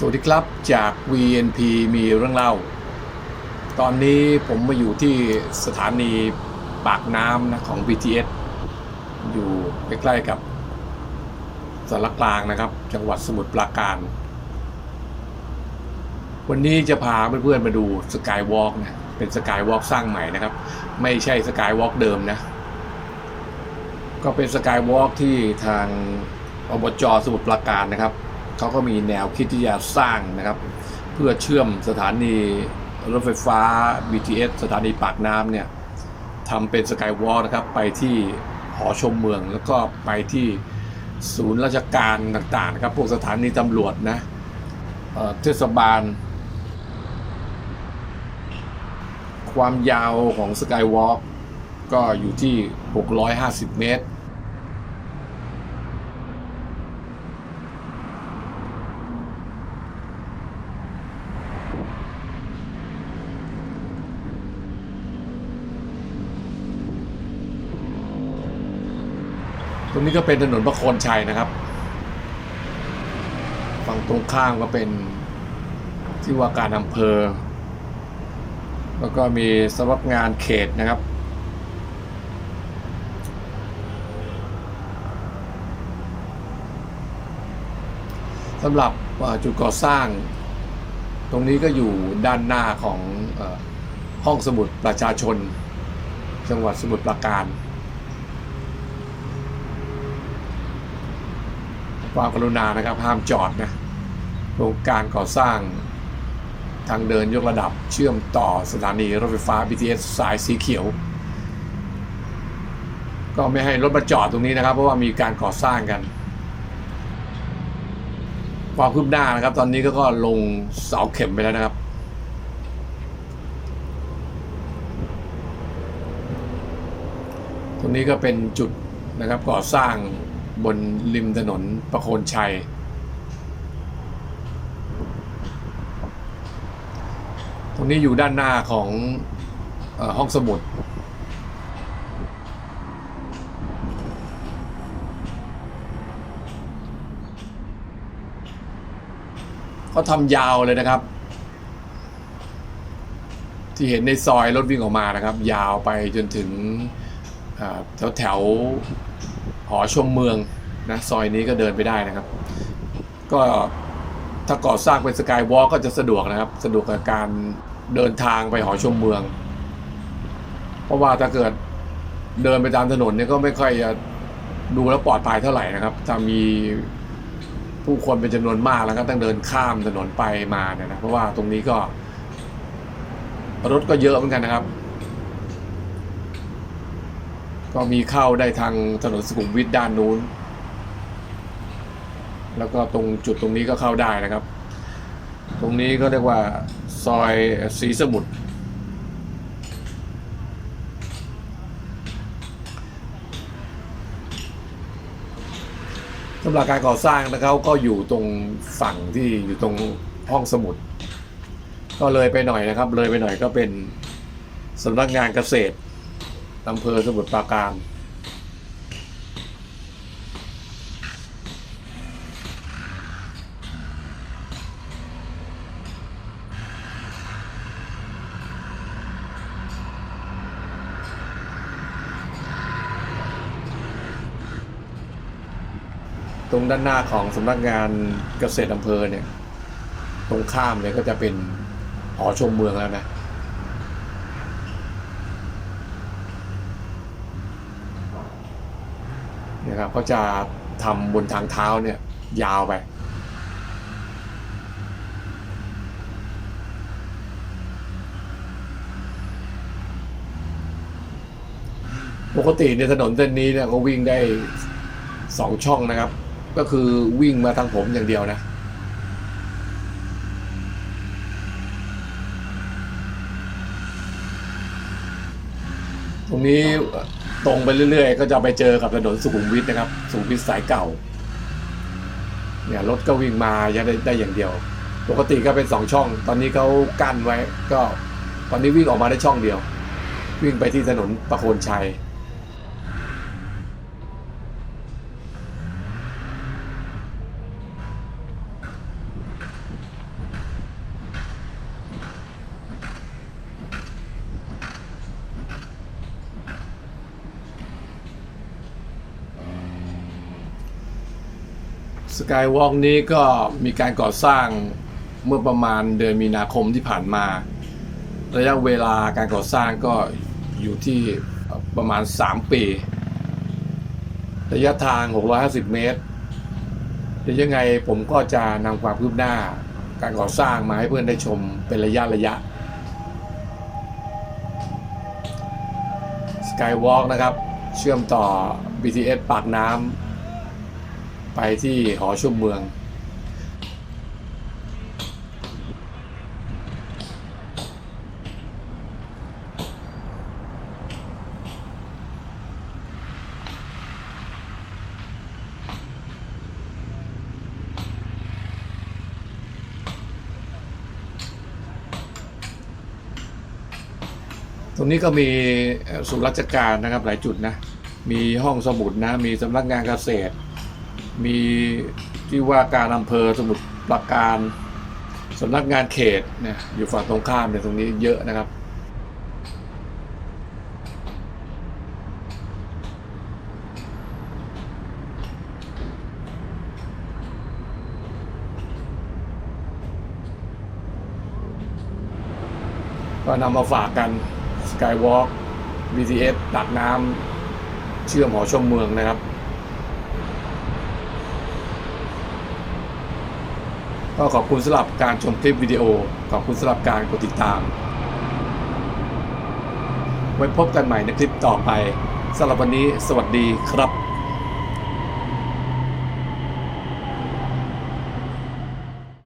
สวัสดีครับจาก VNP มีเรื่องเล่า ตอนนี้ผมมาอยู่ที่สถานีปากน้ำนะของ BTS อยู่ใกล้ๆกับสารกลางนะครับ จังหวัดสมุทรปราการ วันนี้จะพาเพื่อนๆมาดูสกายวอล์กนะเป็นสกายวอล์กสร้างใหม่นะครับ ไม่ใช่สกายวอล์กเดิมนะ ก็เป็นสกายวอล์กที่ทางอบจสมุทรปราการนะครับ เขาก็มีแนวคิดที่จะสร้างนะครับ เพื่อเชื่อมสถานีรถไฟฟ้า BTS สถานีปากน้ำเนี่ยทำเป็นสกายวอล์กนะครับ ไปที่หอชมเมือง แล้วก็ไปที่ศูนย์ราชการต่างๆนะครับ พวกสถานีตำรวจนะเอ่อเทศบาล ความยาวของสกายวอล์กก็อยู่ที่ 650 เมตร ตรงนี้ก็เป็นถนนประโคนชัยนะครับ ฝั่งตรงข้ามก็เป็นที่ว่าการอำเภอ แล้วก็มีสำนักงานเขตนะครับสำหรับจุดก่อสร้าง ตรงนี้ก็อยู่ด้านหน้าของอห้องสมุดประชาชน จังหวัดสมุทรปราการ ความกรุณานะครับห้ามจอดนะโครงการก่อสร้างทางเดินยกระดับเชื่อมต่อสถานีรถไฟฟ้า BTS สายสีเขียว ก็ไม่ให้รถมาจอดตรงนี้นะครับ เพราะว่ามีการก่อสร้างกัน ความคืบหน้านะครับ ตอนนี้ก็ก็ลงเสาเข็มไปแล้วนะครับ ตรงนี้ก็เป็นจุดนะครับก่อสร้าง บนริมถนนประโคนชัย ตรงนี้อยู่ด้านหน้าของอห้องสมุด เขาทำยาวเลยนะครับ ที่เห็นในซอยรถวิ่งออกมานะครับ ยาวไปจนถึงแถวแถว หอชมเมืองนะซอยนี้ก็เดินไปได้นะครับ ก็ถ้าก่อสร้างเป็นสกายวอล์กก็จะสะดวกนะครับ สะดวกกับการเดินทางไปหอชมเมือง เพราะว่าถ้าเกิดเดินไปตามถนนเนี่ยก็ไม่ค่อยจะดูแลปลอดภัยเท่าไหร่นะครับ ถ้ามีผู้คนเป็นจำนวนมากแล้วก็ต้องเดินข้ามถนนไปมาเนี่ยนะเพราะว่าตรงนี้ก็ รถก็เยอะเหมือนกันนะครับ ก็มีเข้าได้ทางถนนสุขุมวิทด้านนู้น แล้วก็ตรงจุดตรงนี้ก็เข้าได้นะครับ ตรงนี้ก็เรียกว่าซอยศรีสมุทรสำหรับการก่อสร้างนะครับก็อยู่ตรงฝั่งที่อยู่ตรงห้องสมุด ก็เลยไปหน่อยนะครับ เลยไปหน่อยก็เป็นสำนักงานเกษตร อำเภอสมุทรปราการ ตรงด้านหน้าของสำนักงานเกษตรอำเภอเนี่ย ตรงข้ามเนี่ยก็จะเป็นหอชมเมืองแล้วนะ นะครับก็จะทำบนทางเท้าเนี่ยยาวไปปกติในถนนเส้นนี้เนี่ยก็วิ่งได้สองช่องนะครับ ก็คือวิ่งมาทางผมอย่างเดียวนะตรงนี้ ตรงไปเรื่อยๆ ก็จะไปเจอกับถนนสุขุมวิทนะครับ สุขุมวิทสายเก่า เนี่ยรถก็วิ่งมายังได้ได้อย่างเดียว ปกติก็เป็นสองช่อง ตอนนี้เขากั้นไว้ ก็ตอนนี้วิ่งออกมาได้ช่องเดียว วิ่งไปที่ถนนประโคนชัย สกายวอล์กนี้ก็มีการก่อสร้างเมื่อประมาณเดือนมีนาคมที่ผ่านมา ระยะเวลาการก่อสร้างก็อยู่ที่ประมาณ 3 ปี ระยะทาง 650 เมตรเดี๋ยวยังไงผมก็จะนำความคืบหน้าการก่อสร้างมาให้เพื่อนได้ชมเป็นระยะระยะ Skywalk นะครับ เชื่อมต่อ BTS ปากน้ำ ไปที่หอชุมเมือง ตรงนี้ก็มีเอ่อศูนย์ราชการนะครับหลายจุดนะ มีห้องสมุดนะ มีสำนักงานเกษตร มีที่ว่าการอำเภอสมุทรปราการสำนักงานเขตเนี่ยอยู่ฝั่งตรงข้ามเนี่ยตรงนี้เยอะนะครับ ก็นำมาฝากกัน Skywalk BTS ตักน้ำเชื่อมหอชมเมืองนะครับ ก็ขอบคุณสำหรับการชมคลิปวิดีโอ ขอบคุณสำหรับการกดติดตาม ไว้พบกันใหม่ในคลิปต่อไปสำหรับวันนี้สวัสดีครับ